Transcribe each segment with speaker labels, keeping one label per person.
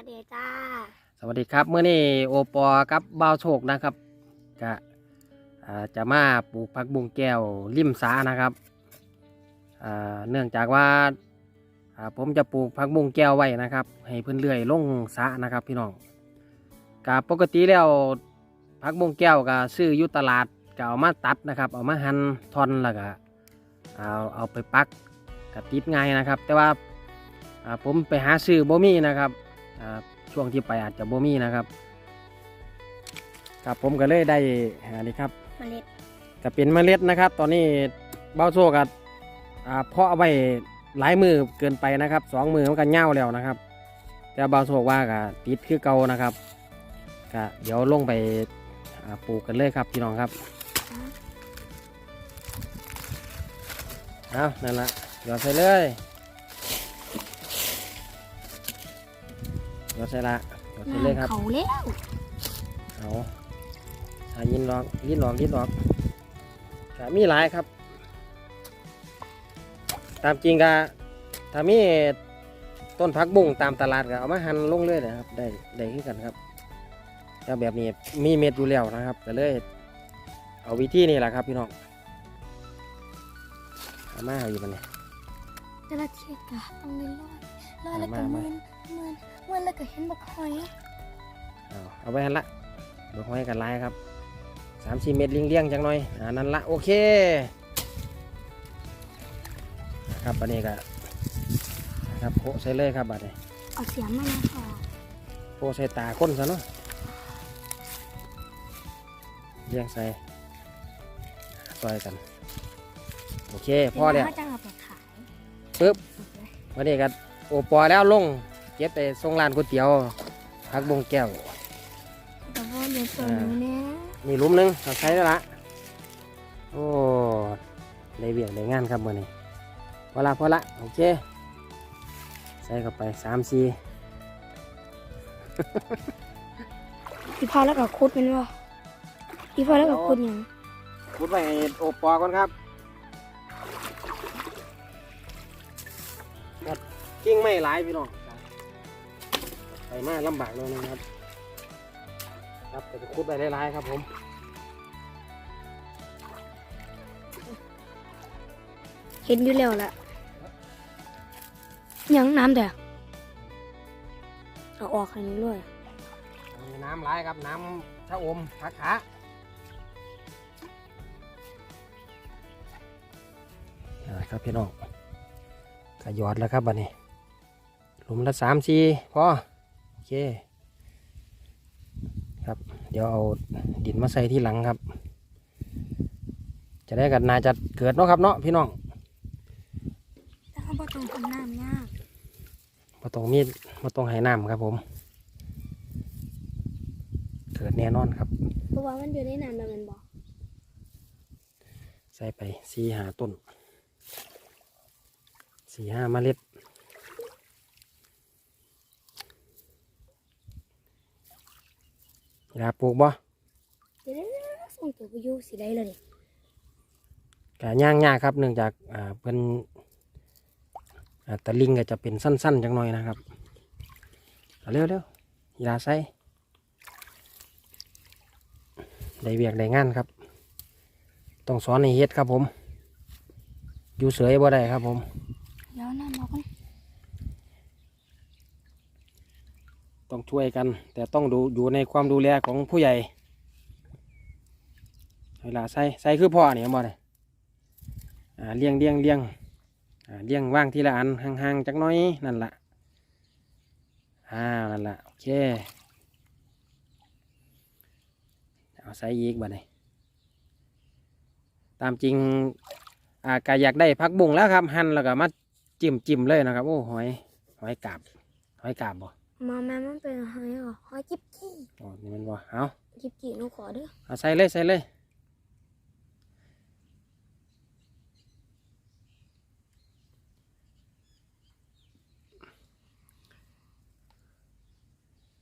Speaker 1: วัสดีจ้า
Speaker 2: สวัสดีครับเมื่อนี้โอปอกับบ่าวโชคนะครับก็จะมาปลูกผักบุ้งแก้วริมสานะครับเนื่องจากว่าผมจะปลูกผักบุ้งแก้วไว้นะครับ ให้เพื่อนเลื่อยลงสานะครับพี่น้องกปกติแล้วผักบุ้งแก้วก็ซื้ออยู่ตลาดก็เอามาตัดนะครับเอามาหั่นทอนแล้วก็เอาเอาไปปักก็ติดง่ายนะครับ แต่ว่าผมไปหาซื้อบ่มีนะครับ ช่วงที่ไปอาจจะบ่มีนะครับ ครับผมก็เลยได้อันนี้ครับ
Speaker 1: เมล็ด
Speaker 2: ก็เป็นเมล็ดนะครับ ตอนนี้เบ้าโซกับอ่าเพาะเอาไว้หลายมือเกินไปนะครับสองมือมันก็เน่าแล้วนะครับ แต่เบ้าโซว่าก็ติดคือเก่านะครับก็เดี๋ยวลงไปอ่าปลูกกันเลยครับพี่น้องครับเอานั่นละหยอดใส่เลย หยอดใส่ละหยอดใส่เลยครับ
Speaker 1: เขาแล้ว
Speaker 2: เอาอายินหลอกยินหลอกยินหลอกก็มีหลายครับ ตามจริงก็ถ้ามีต้นผักบุ้งตามตลาดก็เอามาหั่นลงเลยนะครับ ได้ได้ขึ้นกันครับแต่แบบนี้มีเม็ดอยู่แล้วนะครับก็เลย เอาวิธีนี้แหละครับพี่น้องเอามาเอาอยู่มันเนี่ย
Speaker 1: จระเข้กะต้องเล่นลอยลอยแล้วก็
Speaker 2: มามา
Speaker 1: เมือน เมือนเมือนแล้วก็เห็นบักหอย
Speaker 2: เอาเอาไปหั่นละเบิกห้อยกันหลายครับสามสี่เม็ดเลี้ยงๆจังหน่อยอ่านั่นละโอเคนะครับอันนี้ก็นะครับโปะใส่เลยครับบัดนี้
Speaker 1: เอาเสียมมานะก่อน
Speaker 2: โปะใส่ตาคนซะเนาะเลี้ยงใส่ซอยกัน โอเคพอแล้ว
Speaker 1: เขาจะเอาไปขาย
Speaker 2: ปึ๊บวันนี้ก็โอปอแล้วลง เก็บไปส่งร้านก๋วยเตี๋ยวพักบงแก้ว
Speaker 1: แต่ว่าเดี๋ยวส่วนนี้เนี่ย
Speaker 2: มีหลุมหนึงเอาใช้แล้วละโอ้ได้เวียกได้งานครับมื่อนี้พอละพอละโอเคใส่เข้าไปสามสี่
Speaker 1: พี่พาแล้วก็คุดมันวะพี่พาแล้วก็คุดอย่าง
Speaker 2: พูดไปให้โอปอก่อนครับครับกิ้งไม่หลายพี่น้อง ไปมาลำบากเลยนะครับ ครับแต่จะคุดไปหลายๆครับผม
Speaker 1: เห็นอยู่แล้วแหละยังน้ำแต่เอาออกอันนี้ด้วย
Speaker 2: มีน้ำหลายครับน้ำชะอมผักขาเอาละครับพี่น้องขยอดแล้วครับบัดนี้หลุมละสามสี่พอโอ เค ครับ เดี๋ยวเอาดินมาใส่ที่หลังครับ จะได้กันนาจะเกิดเนาะครับเนาะพี่น้อง
Speaker 1: แต่เขาบอกต้องทำน้ำยาก
Speaker 2: มาตรงมีดมาตรงไหน้ำครับผม เกิดแน่นอนครับ
Speaker 1: เพราะว่ามันอยู่ในน้ำแล้วมันบอก
Speaker 2: ใส่ไปสี่หาต้นสี่ห้าเมล็ดเว ลาปลูกบ่
Speaker 1: เดี๋ยวๆส่งตัวไปอยู่สิได้เลย
Speaker 2: กะย่างยากครับ เนื่องจากอ่าเป็นอ่าตะลิงก็จะเป็นสั้นๆจังหน่อยนะครับเอาเร็วเร็วๆอย่าใส่ได้เวียกได้งานครับ ต้องสอนให้เฮ็ดครับผม อยู่เสยบ่ได้ครับผม
Speaker 1: แล้วน้ำมากัน
Speaker 2: ต้องช่วยกัน แต่ต้องดูอยู่ในความดูแลของผู้ใหญ่เวลาใส่ใส่คือพ่อเนี่ยบ่เนี่ยเลี้ยงเลี้ยงเลี้ยงเลี้ยงว่างทีละอันห่างๆจักน้อยนั่นละอ่านั่นละโอเคเอาใส่อีกบ่เนี่ยตามจริงอากอยากได้พักบุ้งแล้วครับ หั่นแล้วก็มาจิ้มจิ้มเลยนะครับโอ้หอยหอยกาบหอยกาบบ่
Speaker 1: มาแม่มันเป็นหอยเหรอหอยจิ๊บจี้
Speaker 2: อ๋อนี่มันบ่เอา
Speaker 1: จิ๊บจี้หนูขอเด้อ
Speaker 2: เอาใส่เลยใส่เลย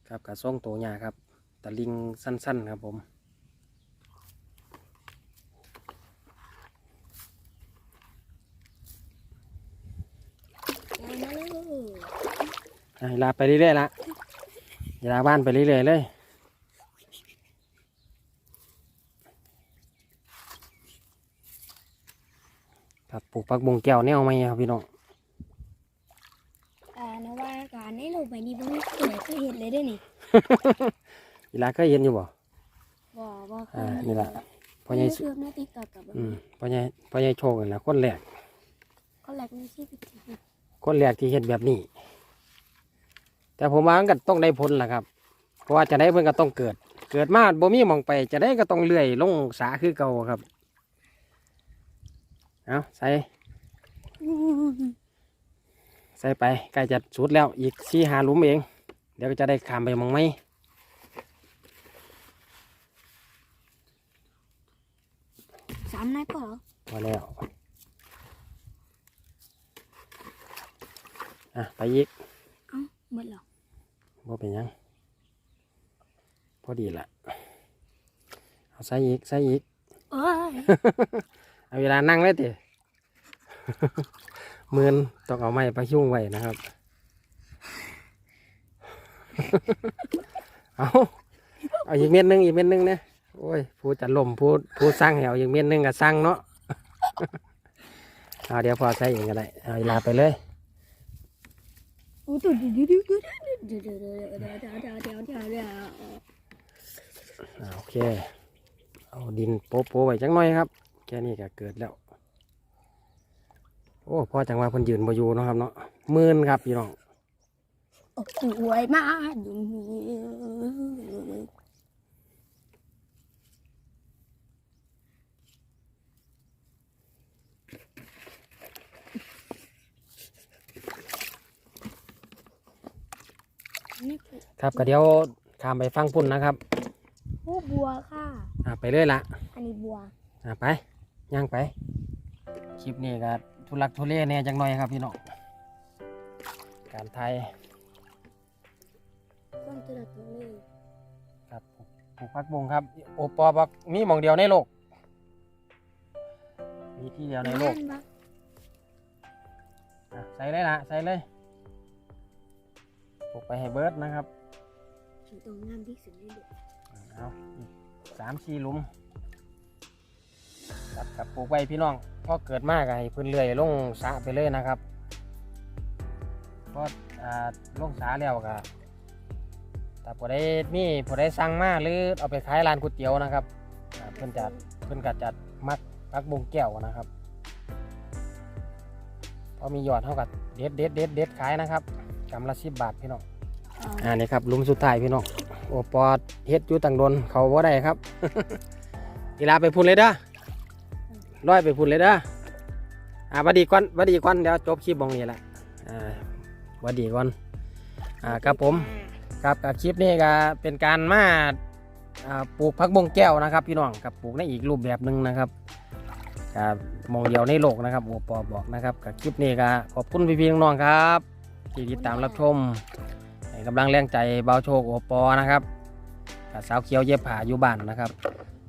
Speaker 2: ครับกระส่งตัวหยาครับตะลิงสั้น ๆ ครับผม
Speaker 1: มาเลย
Speaker 2: อะลาไปเรื่อยๆละกีฬาบ้านไปเรื่อยๆเลยครับปลูกผักบุงแก้วแนวไหมครับพี่น้อง
Speaker 1: อ่านว่าการในโลกใบนี้บ่มีเกิดก็เห็นเลยเด้อนี่
Speaker 2: กีฬาเคยเห็นอยู่บ่
Speaker 1: บ่บ่เค
Speaker 2: อ่ายนี่แหละพ่อใหญ่
Speaker 1: ใน
Speaker 2: สุ
Speaker 1: เชื่อมในติ๊กต็อกกับ
Speaker 2: อืมพ่อใหญ่พ่อใหญ่โชคนั่นแหละคนแรก
Speaker 1: ก็แลกในชีวิตจริง
Speaker 2: คนแรกที่เห็นแบบนี้ แต่ผมว่ามันก็ต้องได้ผลแหละครับ เพราะว่าจะได้เพิ่นก็ต้องเกิด เกิดมาบ่มีหมองไป จะได้ก็ต้องเลื่อยลงสาคือเก่าครับ เอาใส่ใส่ไปใกล้จะสุดแล้วอีกสี่หาหลุมเอง เดี๋ยวก็จะได้ขามไปหมองไหม
Speaker 1: สามนายก็เหรอ
Speaker 2: พอแล้ว อะ ไปอีก
Speaker 1: เอ้า หมดเหรอ
Speaker 2: บ่เป็นหยัง พอดีละเอาใส่อีกใส่อีก
Speaker 1: เอ้ย
Speaker 2: เอาเวลานั่งเลยติมือนต้องเอาไม้ไปยุ่งไว้นะครับ เอาเอาอีกเม็ดหนึงอีกเม็ดหนึงนะโอ้ยผู้จะล่มผู้ผู้สร้างแหวอีกเม็ดหนึงก็สร้างเนาะเอาเดี๋ยวพอใส่เองก็ได้เอาเวลาไปเลย โอเค เอาดินโป๊ะๆไว้จังหน่อยครับ แค่นี้ก็เกิดแล้ว โอ้พ่อจังว่าเพิ่นยืนบ่อยู่เนาะครับเนาะมื่นครับพี่น้อง
Speaker 1: สวยมาก นี่นี่คือ
Speaker 2: ครับก็เดี๋ยวข้ามไปฟังพุ่นนะครับ
Speaker 1: ผู้บัวค่ะ
Speaker 2: อ่าไปเรื่อยละ
Speaker 1: อันนี้บัว
Speaker 2: อ่าไปย่างไป คลิปนี้ก็ทุลักทุเลแหน่จังหน่อยครับพี่น้องการไทย
Speaker 1: ต้นตระตัวเลย
Speaker 2: ครับปลูกพักบุงครับ โอปอบอกมีหมองเดียวในโลก มีที่เดียวในโลก
Speaker 1: นั่นปะ
Speaker 2: อะใส่เลยละใส่เลย ปลูกไปให้เบิร์ดนะครับ
Speaker 1: ถึงตรงงามที่สุดในโลก
Speaker 2: เอาอีกสามสี่หลุมครับกับปลูกไว้พี่น้องพอเกิดมากให้เพื้นเลื่อยลงสระไปเลยนะครับพออ่าลงสระแล้วก็แต่พอได้มีพอได้สั่งมาหรือเอาไปขายร้านก๋วยเตี๋ยวนะครับอ่าเพิ่นจัดเพิ่นก็จัดมักพักบงแก้วนะครับพอมียอดเท่ากับเด็ดเด็ดเด็ดเด็ดขายนะครับ กำละสิบบาทพี่น้องอ่านี่ครับหลุมสุดท้ายพี่น้องโอปอดเฮ็ดอยู่ตังโดนเขาบ่ได้ครับกีฬาไปพุ่นเลยเด้อร้อยไปพุ่นเลยเด้ออ่าหวัดดีก่อนหวัดดีก่อนเดี๋ยวจบคลิปบองนี้แหละอ่าหวัดดีก่อนอ่าครับผมครับกับคลิปนี้ก็เป็นการมาอ่าปลูกพักบงแก้วนะครับ พี่น้องกับปลูกในอีกรูปแบบหนึ่งนะครับกับมองเดียวในโลกนะครับโอปอบอกนะครับกับคลิปนี้ก็ขอบคุณพี่ๆน้องๆครับ ที่ติดตามรับชมให้กำลังแรงใจเบาโชคโอปอนะครับกับสาวเขียวเย็บผ้าอยู่บ้านนะครับ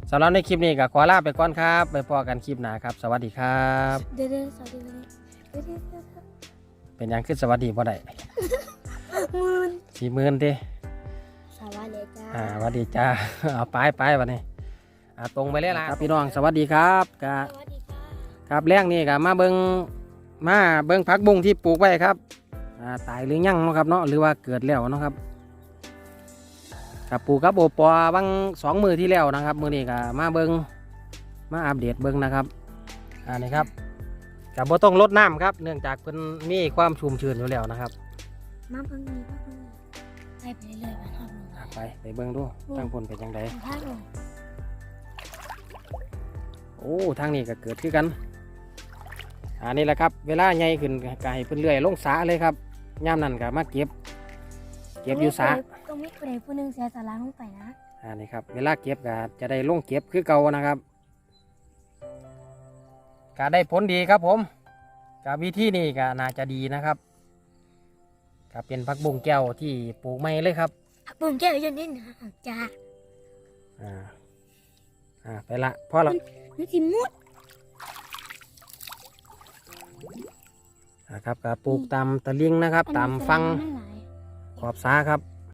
Speaker 2: สำหรับในคลิปนี้ก็ขอลาไปก่อนครับไปพอกันคลิปหน้าครับ สวัสดีครับ
Speaker 1: เดี๋ยวสวัสดีเดี๋ยวเดี๋ยวเดี๋ยวเป็
Speaker 2: นยังขึ้นสวัสดีบ่ได้
Speaker 1: มืน
Speaker 2: สี่หมื่นที
Speaker 1: สวัสดีจ้า
Speaker 2: อ่าสวัสดีจ้าเอาไปไปวันนี้อ่าตรงไปเลยล่ะครับพี่น้องสวัสดีครับกะ
Speaker 1: สวัสดีค่ะ
Speaker 2: ครับแรงนี่กะมาเบิงมาเบิงผักบุ้งที่ปลูกไว้ครับ ตายหรือยังเนาะครับเนาะหรือว่าเกิดแล้วเนาะครับกับปลูกกับโอปอบางสองมือที่แล้วนะครับ มือนี้ก็มาเบิงมาอัปเดตเบิงนะครับอ่านี่ครับกับบ่ต้องลดน้ำครับ เนื่องจากเพิ่นมีความชุ่มชื้นอยู่แล้วนะครับ
Speaker 1: มาเพิ่งนี้มาเพิ่งนี้ไปไปเรื่อยๆมาทำ
Speaker 2: อ่าไปไปเบิงดูทางพนเป็นยังไง
Speaker 1: ท่าลง
Speaker 2: โอ้ทางนี้ก็เกิดขึ้นกันอันนี้แหละครับ เวลาใหญ่ขึ้นก็ให้เพิ่นเลื่อยลงสาเลยครับ ย่ามนั่นก็มาเก็บ เก็บอยู่สา
Speaker 1: ต้องมีคนใดผู้หนึงเสียสาระลงไปนะ
Speaker 2: อันนี้ครับ เวลาเก็บก็จะได้ลงเก็บคือเก่านะครับก็ได้ผลดีครับผมกับวิธีนี้ก็น่าจะดีนะครับก็เป็นพักบุ้งแก้วที่ปลูกไม่เลยครับ
Speaker 1: ปุ่มแก้วยันนี่นะจ้า
Speaker 2: อ่าอ่าไปละพอละ
Speaker 1: นี่สิมุด
Speaker 2: อ่าครับก็ปลูกตามตะลิงนะครับ ตามฟัง
Speaker 1: ไม่หลาย
Speaker 2: ขอบสาครับ